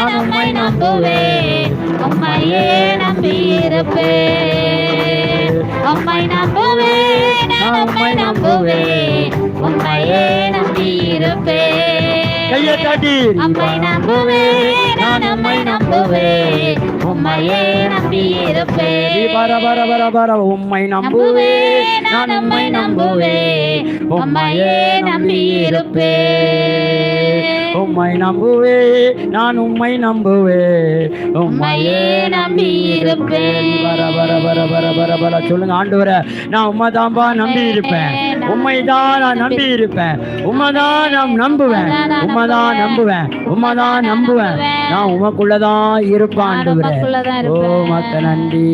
நான் உம்மை நம்புவேன். உம்மையே நம்பியிருப்பேன். உம்மை நம்புவேன் நான் உம்மை நம்புவேன். உம்மையே நம்பியிருப்பேன். கையை தட்டி உம்மை நம்புவேன் நான் உம்மை நம்புவேன். உம்மையே நம்பியிருப்பேன். பர பர பர பர உம்மை நம்புவேன். நான் உம்மை நம்புவேன். உம்மையே நம்பியிருப்பேன். உம்மை நம்புவேன் நான் உம்மை நம்புவேன் உம்மையே நம்பியிருப்பேன் வர வர வர வர வர வர. சொல்லுங்க ஆண்டவரே நான் உம்மை தான்பா நம்பி இருப்பேன் உம்மை தான் நான் நம்பி இருப்பேன் உம்மை தான் நான் நம்புவேன். உம்மை தான் நம்புவேன். உம்மை தான் நம்புவேன். நான் உமக்குள்ளதான் இருப்பேன் உமக்குள்ளதான் ஓ இருப்பேன். மத்த நன்றி.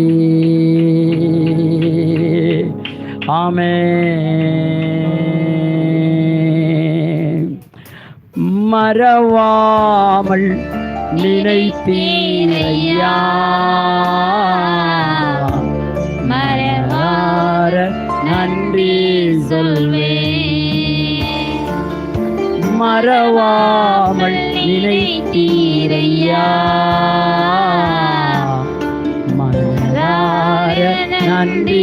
ஆமே மறவாமல் நினைத்தீரையா மறவார நன்றி சொல்வேன். மறவாமல் நினைத்தீரையா நன்றி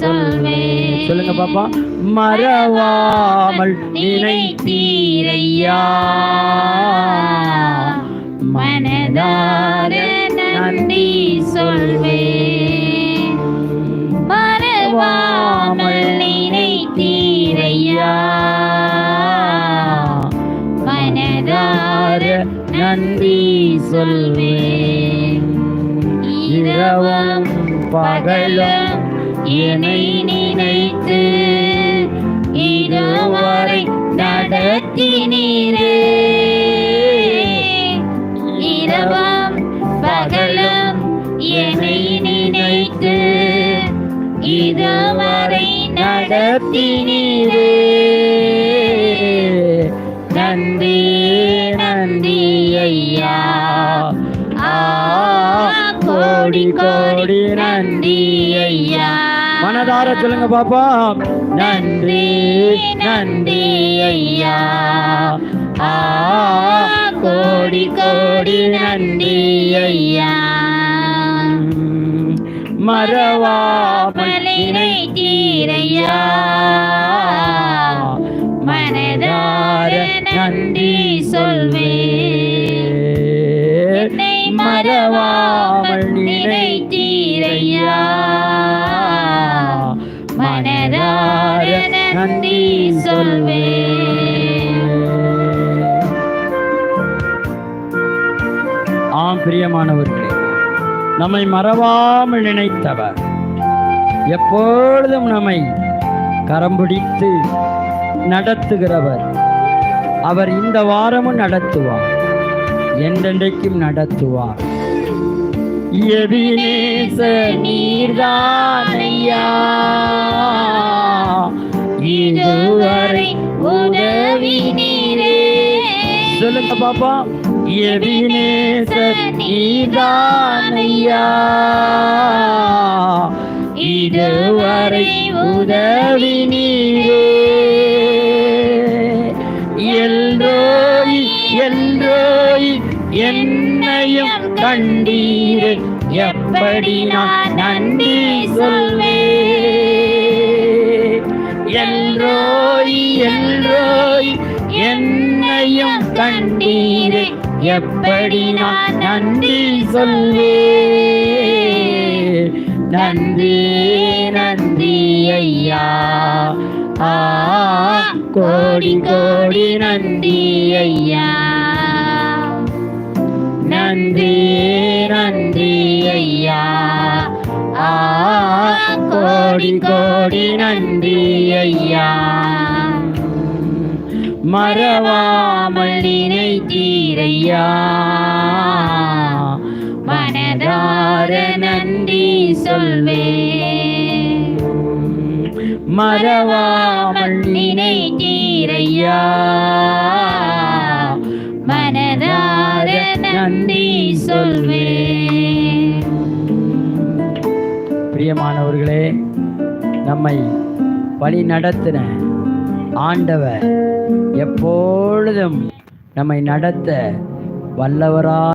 சொல்வேன் சொல்லுங்க பாப்பா. மறவாமல் நினைத்தீரையா. மனதார நன்றி சொல்வேன் மறவாமல் நினைத்தீரையா. மனதார நன்றி சொல்வேன் இரவும் பகலும் என்னை நினைத்து இதுவரை நடத்தினீரே. இரவும் பகலும் என்னை நினைத்து இதுவரை நடத்தினீரே. நன்றி நன்றி ஐயா. ஆ கோடி கோ நன்றி ஐயா மனதார சொல்லுங்க பாப்பா நன்றி நன்றி ஐயா ஆ கோடி கோடி நன்றி ஐயா மறவாமல் தீரையா நன்றி சொல்வேன். ஆம் பிரியமானவர்களே நம்மை மறவாமல் நினைத்தவர் எப்பொழுதும் நம்மை கரம் பிடித்து நடத்துகிறவர். அவர் இந்த வாரமும் நடத்துவார் என்றென்றைக்கும் நடத்துவார். எபினேச நீர்தானையா. இதுவரை உதவி நீரே சொல்லுங்க பாப்பா. எபினேச நீர்தானையா இதுவரை உதவி நீரே எல்லோய் எல்லோய் என்னையும் கண்டீரே. எப்படி நான் நன்றி சொல்வேன்? எல்லோய் எல்லோய் என்னையும் கண்டீரே எப்படி நான் நன்றி சொல்வேன்? நன்றி நன்றி ஐயா. ஆ கோடி கோடி நன்றி ஐயா. நன்றி நன்றி ஐயா. ஆ கோடி கோடி நன்றி ஐயா. மறவாமல் நினைத்தீரையா. மனதார நன்றி சொல்வே. மறவாமல் நினைத்தீரையா. மனதார நன்றி சொல்வே. பிரியமானவர்களே நம்மை வழி நடத்தின ஆண்டவர் எப்பொழுதும் நம்மை நடத்த வல்லவரா